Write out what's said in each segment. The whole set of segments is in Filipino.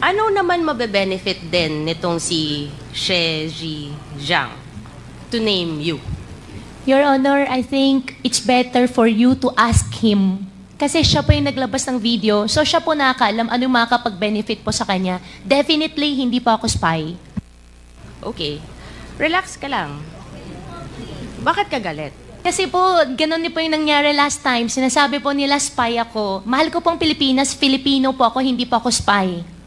Ano naman mabe-benefit din nitong si She Ji Zhang to name you? Your Honor, I think it's better for you to ask him. Kasi siya po yung naglabas ng video, so siya po nakakaalam ano yung makakapag-benefit po sa kanya. Definitely, hindi po ako spy. Okay. Relax ka lang. Bakit ka galit? Kasi po, ganun din po yung nangyari last time. Sinasabi po nila spy ako. Mahal ko pong Pilipinas, Filipino po ako, hindi po ako spy.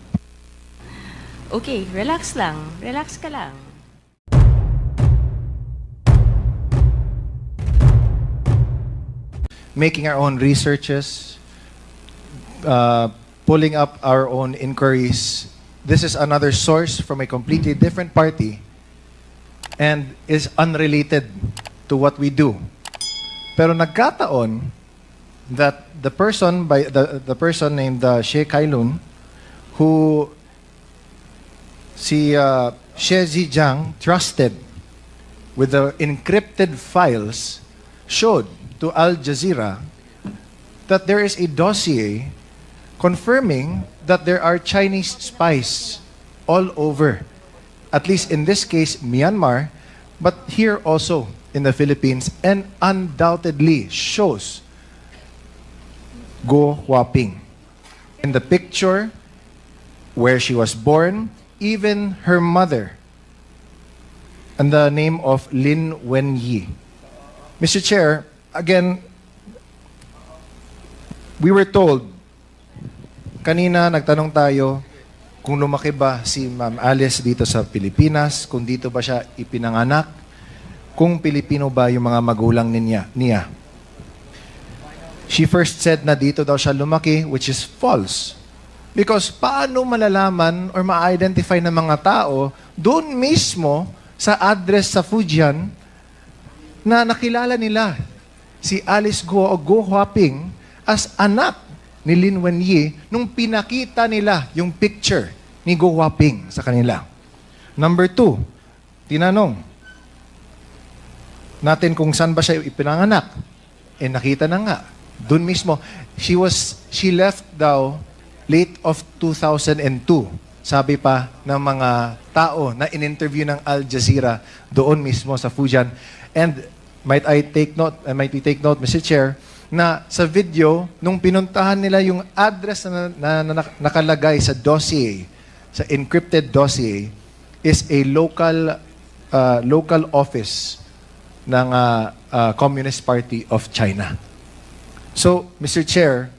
Okay, relax lang. Relax ka lang. making our own researches, uh, pulling up our own inquiries. This is another source from a completely different party and is unrelated to what we do. Pero nagkataon that the person by the, the person named uh, She Kailun who si uh, She Zijiang trusted with the encrypted files showed to Al Jazeera that there is a dossier confirming that there are Chinese spies all over, at least in this case, Myanmar, but here also in the Philippines, and undoubtedly shows Go Huaping. In the picture, where she was born, even her mother, and the name of Lin Wenyi. Mr. Chair, again, we were told, kanina nagtanong tayo kung lumaki ba si Ma'am Alice dito sa Pilipinas, kung dito ba siya ipinanganak, kung Pilipino ba yung mga magulang niya. niya. She first said na dito daw siya lumaki, which is false. Because paano malalaman or ma-identify ng mga tao doon mismo sa address sa Fujian na nakilala nila si Alice Go o Go Huaping as anak ni Lin Wenyi nung pinakita nila yung picture ni Go Huaping sa kanila. Number two, tinanong natin kung saan ba siya ipinanganak. Eh nakita na nga. Doon mismo, she was, she left daw late of 2002. Sabi pa ng mga tao na in-interview ng Al Jazeera doon mismo sa Fujian. And might I take note, uh, might we take note, Mr. Chair, na sa video, nung pinuntahan nila yung address na, na, na nakalagay sa dossier, sa encrypted dossier, is a local uh, local office ng uh, uh, Communist Party of China. So, Mr. Chair,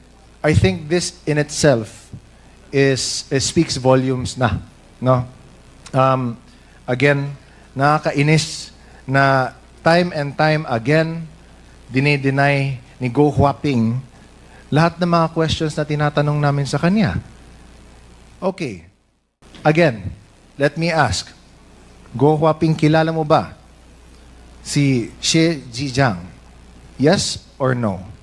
I think this in itself is, is speaks volumes na, no? Um, again, nakakainis na time and time again dinideny ni Go Huaping lahat ng mga questions na tinatanong namin sa kanya. Okay. Again, let me ask. Go Huaping, kilala mo ba si Xie Jijiang? Yes or no?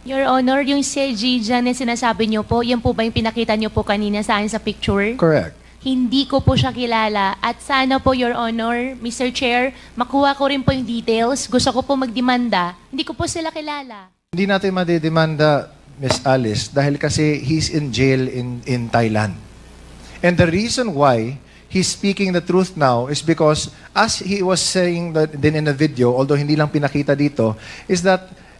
Your Honor, yung si Jijan na sinasabi niyo po, yan po ba yung pinakita niyo po kanina sa akin sa picture? Correct. Hindi ko po siya kilala. At sana po, Your Honor, Mr. Chair, makuha ko rin po yung details. Gusto ko po magdemanda. Hindi ko po sila kilala. Hindi natin madidemanda, Miss Alice, dahil kasi he's in jail in, in Thailand. And the reason why he's speaking the truth now is because, as he was saying that din in the video, although hindi lang pinakita dito, is that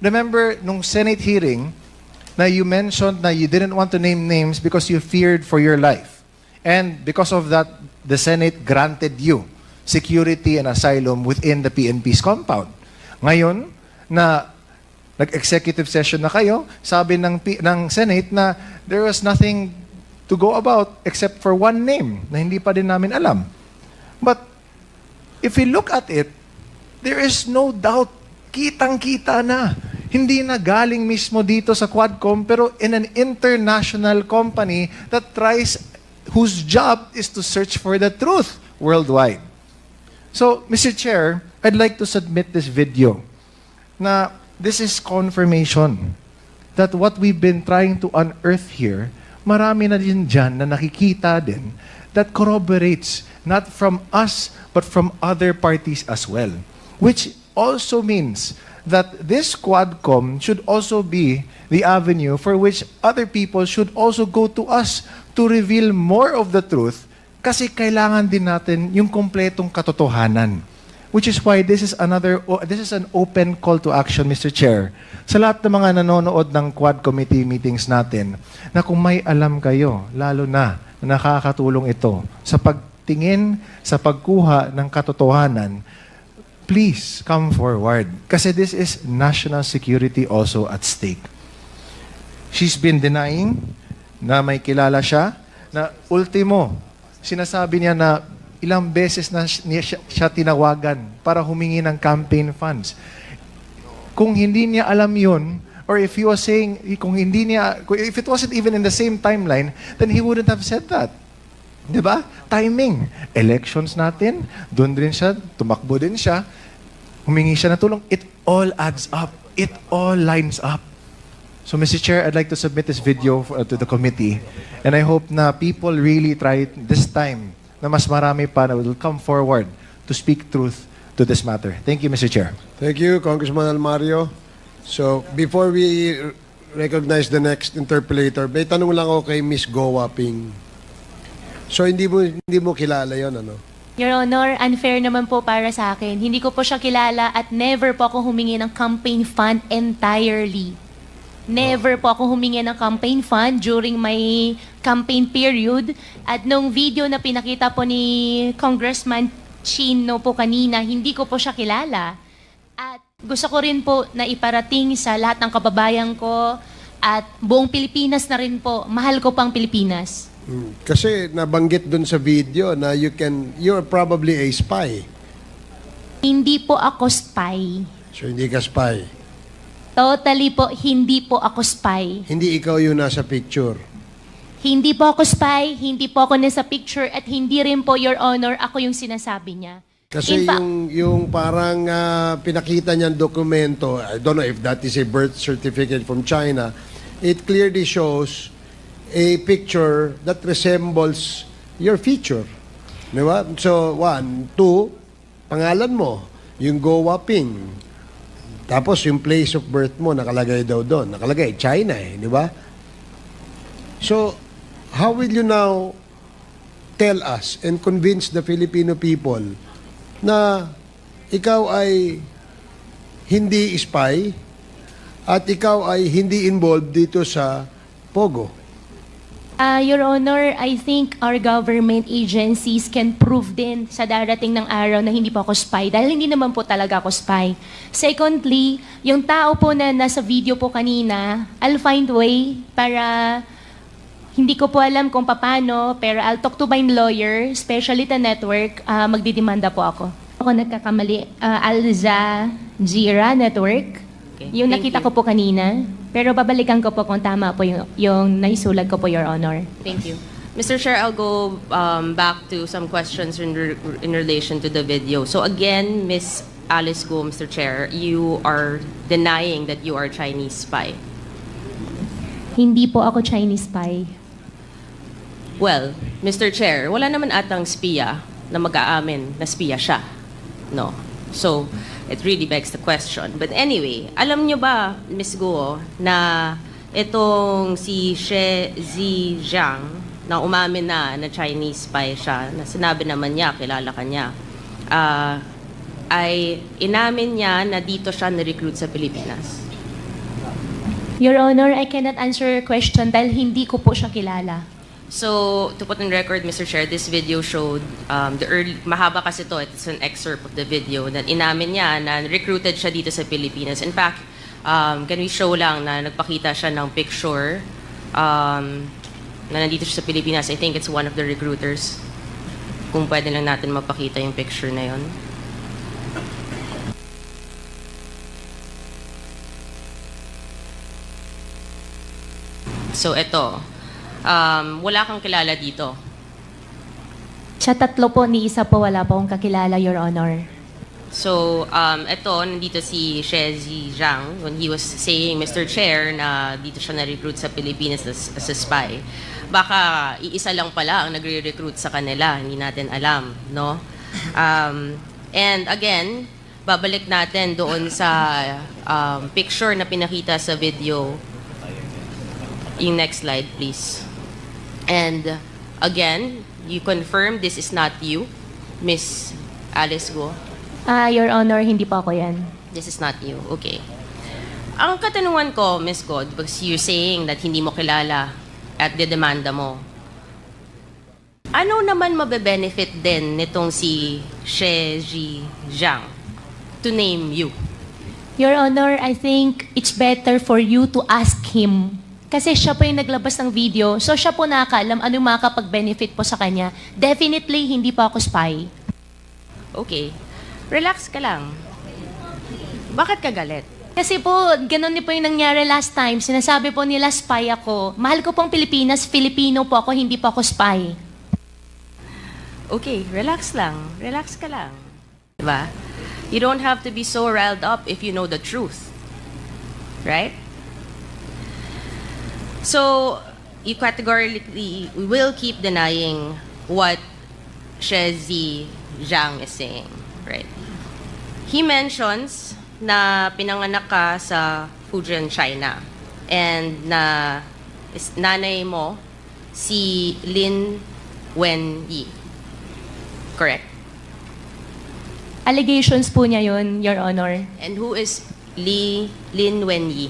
Remember, nung Senate hearing, na you mentioned na you didn't want to name names because you feared for your life. And because of that, the Senate granted you security and asylum within the PNP's compound. Ngayon, na nag-executive session na kayo, sabi ng, P- ng Senate na there was nothing to go about except for one name na hindi pa din namin alam. But if we look at it, there is no doubt, kitang-kita na. Hindi na galing mismo dito sa Quadcom, pero in an international company that tries whose job is to search for the truth worldwide. So, Mr. Chair, I'd like to submit this video na this is confirmation that what we've been trying to unearth here, marami na din dyan na nakikita din that corroborates not from us but from other parties as well. Which also means that this Quadcom should also be the avenue for which other people should also go to us to reveal more of the truth kasi kailangan din natin yung kompletong katotohanan. Which is why this is another this is an open call to action Mr. Chair. Sa lahat ng mga nanonood ng Quad Committee meetings natin na kung may alam kayo, lalo na nakakatulong ito sa pagtingin, sa pagkuha ng katotohanan, please come forward kasi this is national security also at stake. She's been denying na may kilala siya na ultimo sinasabi niya na ilang beses na niya siya, siya tinawagan para humingi ng campaign funds. Kung hindi niya alam yun, or if he was saying, kung hindi niya, if it wasn't even in the same timeline, then he wouldn't have said that. Di ba? Timing. Elections natin, doon din siya, tumakbo din siya, humingi siya ng tulong. It all adds up. It all lines up. So, Mr. Chair, I'd like to submit this video for- uh, to the committee. And I hope na people really try this time na mas marami pa na will come forward to speak truth to this matter. Thank you, Mr. Chair. Thank you, Congressman Almario. So, before we recognize the next interpolator, may tanong lang ako kay Miss Goa Ping. So, hindi mo, hindi mo kilala yon ano? Your Honor, unfair naman po para sa akin. Hindi ko po siya kilala at never po ako humingi ng campaign fund entirely. Never po ako humingi ng campaign fund during my campaign period. At nung video na pinakita po ni Congressman Chino po kanina, hindi ko po siya kilala. At gusto ko rin po na iparating sa lahat ng kababayan ko at buong Pilipinas na rin po. Mahal ko pang Pilipinas. Kasi nabanggit dun sa video na you can, you're probably a spy. Hindi po ako spy. So, hindi ka spy. Totally po, hindi po ako spy. Hindi ikaw yung nasa picture. Hindi po ako spy, hindi po ako nasa picture, at hindi rin po, Your Honor, ako yung sinasabi niya. Kasi In fact- yung, yung parang ah, pinakita niyang dokumento, I don't know if that is a birth certificate from China, it clearly shows a picture that resembles your feature. Di ba? So, one. Two, pangalan mo, yung Goa Ping. Tapos yung place of birth mo, nakalagay daw doon. Nakalagay, China eh, di ba? So, how will you now tell us and convince the Filipino people na ikaw ay hindi spy at ikaw ay hindi involved dito sa Pogo. Ah, Your Honor, I think our government agencies can prove din sa darating ng araw na hindi po ako spy dahil hindi naman po talaga ako spy. Secondly, yung tao po na nasa video po kanina, I'll find way para hindi ko po alam kung paano, pero I'll talk to my lawyer, especially the network, ah, magdidemanda po ako. Ako nagkakamali, uh, Alza Jira Network. Okay, Yung thank nakita you. ko po kanina, pero babalikan ko po kung tama po yung, yung naisulat ko po, Your Honor. Thank you. Mr. Chair, I'll go um, back to some questions in, re- in relation to the video. So again, Miss Alice Go, Mr. Chair, you are denying that you are Chinese spy. Hindi po ako Chinese spy. Well, Mr. Chair, wala naman atang spiya na mag-aamin na spiya siya. No. So, it really begs the question. But anyway, alam nyo ba, Miss Guo, na itong si She Zijiang na umamin na na Chinese spy siya, na sinabi naman niya, kilala ka niya, ah, ay inamin niya na dito siya na-recruit sa Pilipinas. Your Honor, I cannot answer your question dahil hindi ko po siya kilala. So, to put in record, Mr. Chair, this video showed um, the early, mahaba kasi to, it's an excerpt of the video that inamin niya na recruited siya dito sa Pilipinas. In fact, um, can we show lang na nagpakita siya ng picture um, na nandito siya sa Pilipinas. I think it's one of the recruiters. Kung pwede lang natin mapakita yung picture na yon. So, ito. Um, wala kang kilala dito. Sa tatlo po, ni isa po wala po akong kakilala, Your Honor. So, um, ito, nandito si Shezi Zhang when he was saying, Mr. Chair, na dito siya na-recruit sa Pilipinas as, as a spy. Baka iisa lang pala ang nagre-recruit sa kanila, hindi natin alam, no? Um, and again, babalik natin doon sa um, picture na pinakita sa video. Yung next slide, please. And again, you confirm this is not you, Miss Alice Go. Ah, Your Honor, hindi po ako yan. This is not you. Okay. Ang katanungan ko, Miss God, because you're saying that hindi mo kilala at dedemanda mo, ano naman mabe-benefit din nitong si She Ji Zhang to name you? Your Honor, I think it's better for you to ask him. Kasi siya po yung naglabas ng video, so siya po nakakaalam ano yung makakapag-benefit po sa kanya. Definitely, hindi po ako spy. Okay. Relax ka lang. Bakit ka galit? Kasi po, ganun po yung nangyari last time. Sinasabi po nila spy ako. Mahal ko pong Pilipinas, Filipino po ako, hindi po ako spy. Okay, relax lang. Relax ka lang. Diba? You don't have to be so riled up if you know the truth. Right? So, you categorically will keep denying what Shezi Zhang is saying. Right? He mentions na pinanganak ka sa Fujian, China. And na is, nanay mo si Lin Wenyi. Correct. Allegations po niya yun, Your Honor. And who is Li Lin Wenyi?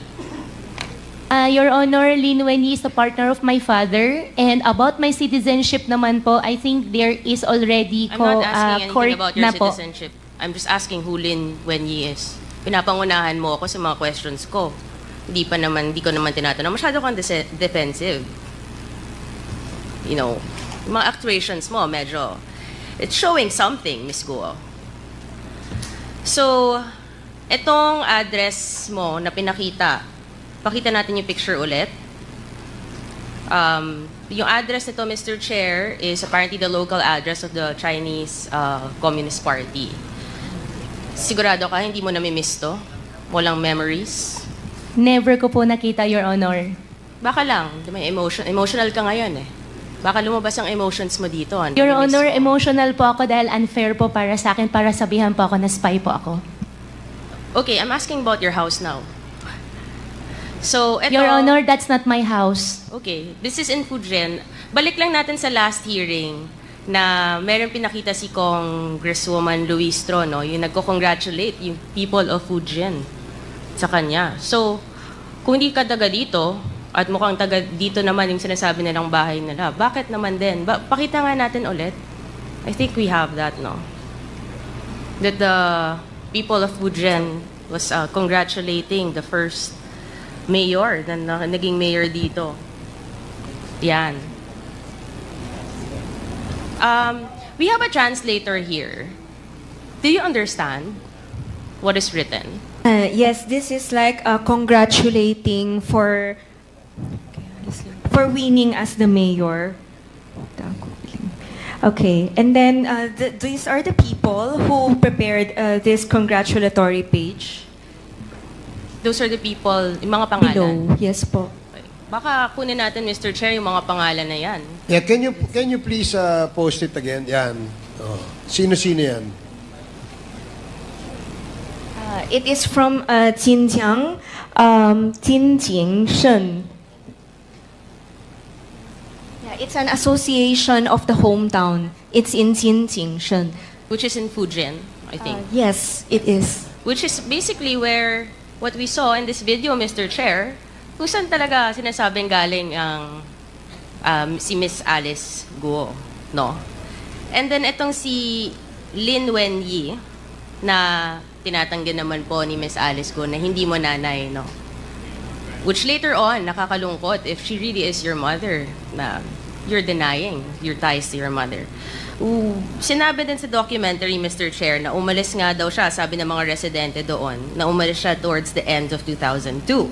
Ah, Your Honor, Lin Wenyi is a partner of my father. And about my citizenship naman po, I think there is already I'm ko, not ah, asking court anything about your na po. citizenship. I'm just asking who Lin Wenyi is. Pinapangunahan mo ako sa mga questions ko. Hindi pa naman, hindi ko naman tinatanong. Masyado kang dese- defensive. You know, yung mga actuations mo, medyo, it's showing something, Miss Guo. So, etong address mo na pinakita, pakita natin yung picture ulit. Um, yung address nito, Mr. Chair, is apparently the local address of the Chinese uh, Communist Party. Sigurado ka, hindi mo namimiss to? Walang memories? Never ko po nakita, Your Honor. Baka lang, may emotion, emotional ka ngayon eh. Baka lumabas ang emotions mo dito. ah, Your Honor, mo. emotional po ako dahil unfair po para sa akin para sabihan po ako na spy po ako. Okay, I'm asking about your house now. So, eto, Your Honor, that's not my house. Okay, this is in Fujian. Balik lang natin sa last hearing na meron pinakita si Congresswoman Luistro, no? Yung nagko-congratulate yung people of Fujian sa kanya. So, kung hindi ka taga dito, at mukhang taga dito naman yung sinasabi nilang bahay nila, bakit naman din? Ba- pakita nga natin ulit. I think we have that, no? That the people of Fujian was uh, congratulating the first mayor na, na naging mayor dito. Yan. Um, we have a translator here. Do you understand what is written? Uh, yes, this is like uh, congratulating for for winning as the mayor. Okay, and then uh, th- these are the people who prepared uh, this congratulatory page Those are the people, yung mga pangalan. below. Yes po. Baka kunin natin, Mr. Chair, yung mga pangalan na yan. Yeah, can you can you please uh, post it again? Yan. Oh. Sino-sino yan? Uh, it is from uh, Jinjiang, um, Jinjing Shen. Yeah, it's an association of the hometown. It's in Jinjing Shen. Which is in Fujian, I think. Uh, yes, it is. Which is basically where what we saw in this video, Mr. Chair, kung saan talaga sinasabing galing ang um, si Miss Alice Guo, no? And then itong si Lin Wenyi na tinatanggi naman po ni Miss Alice Guo na hindi mo nanay, no? Which later on, nakakalungkot if she really is your mother na you're denying your ties to your mother. Sinabi din sa documentary, Mr. Chair, na umalis nga daw siya, sabi ng mga residente doon, na umalis siya towards the end of 2002.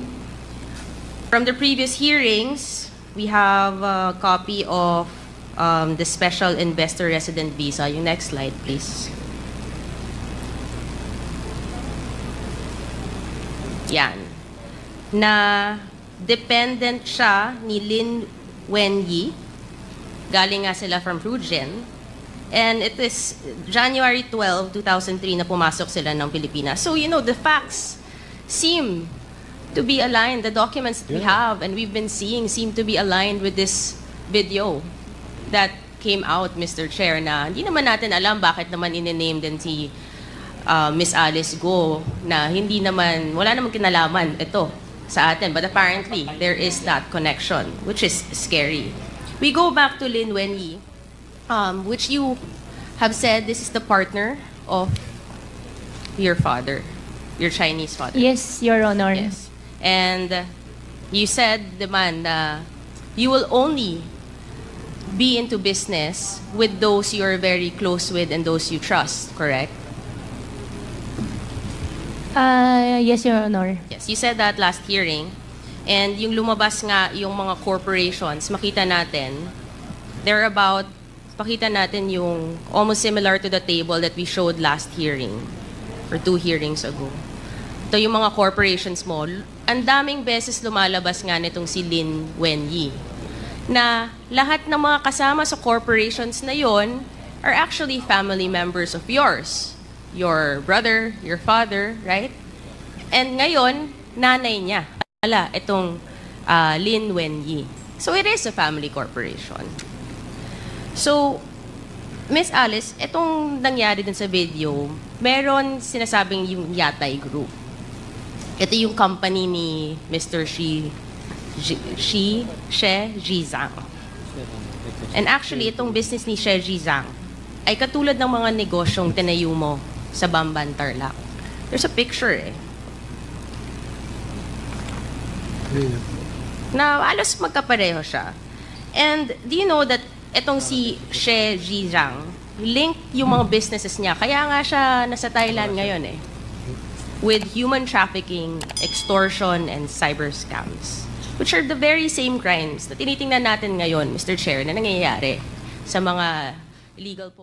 From the previous hearings, we have a copy of um, the special investor resident visa. Yung next slide, please. Yan. Na dependent siya ni Lin Wenyi. Galing nga sila from Fujian. And it is January 12, 2003 na pumasok sila ng Pilipinas. So, you know, the facts seem to be aligned. The documents that we have and we've been seeing seem to be aligned with this video that came out, Mr. Chair, na hindi naman natin alam bakit naman in-name din si uh, Miss Alice Go na hindi naman, wala naman kinalaman ito sa atin. But apparently, there is that connection, which is scary. We go back to Lin Wenyi, um, which you have said this is the partner of your father, your Chinese father. Yes, Your Honor. Yes. And uh, you said, naman, na you will only be into business with those you're very close with and those you trust, correct? Ah, yes, Your Honor. Yes, you said that last hearing. And yung lumabas nga yung mga corporations, makita natin, they're about, pakita natin yung almost similar to the table that we showed last hearing or two hearings ago. Ito yung mga corporations mo. Ang daming beses lumalabas nga nitong si Lin Wenyi na lahat ng mga kasama sa corporations na yon are actually family members of yours. Your brother, your father, right? And ngayon, nanay niya. Ala, itong ah, Lin Wenyi. So it is a family corporation. So, Miss Alice, itong nangyari dun sa video, meron sinasabing yung Yatay Group. Ito yung company ni Mr. Shi, Ji- Shi, She Jizang. And actually, itong business ni She Jizang ay katulad ng mga negosyong tinayo mo sa Bamban Tarlac. There's a picture eh. na alos magkapareho siya. And do you know that itong si She Jizang, link yung mga businesses niya. Kaya nga siya nasa Thailand ngayon eh. With human trafficking, extortion, and cyber scams. Which are the very same crimes na tinitingnan natin ngayon, Mr. Chair, na nangyayari sa mga illegal po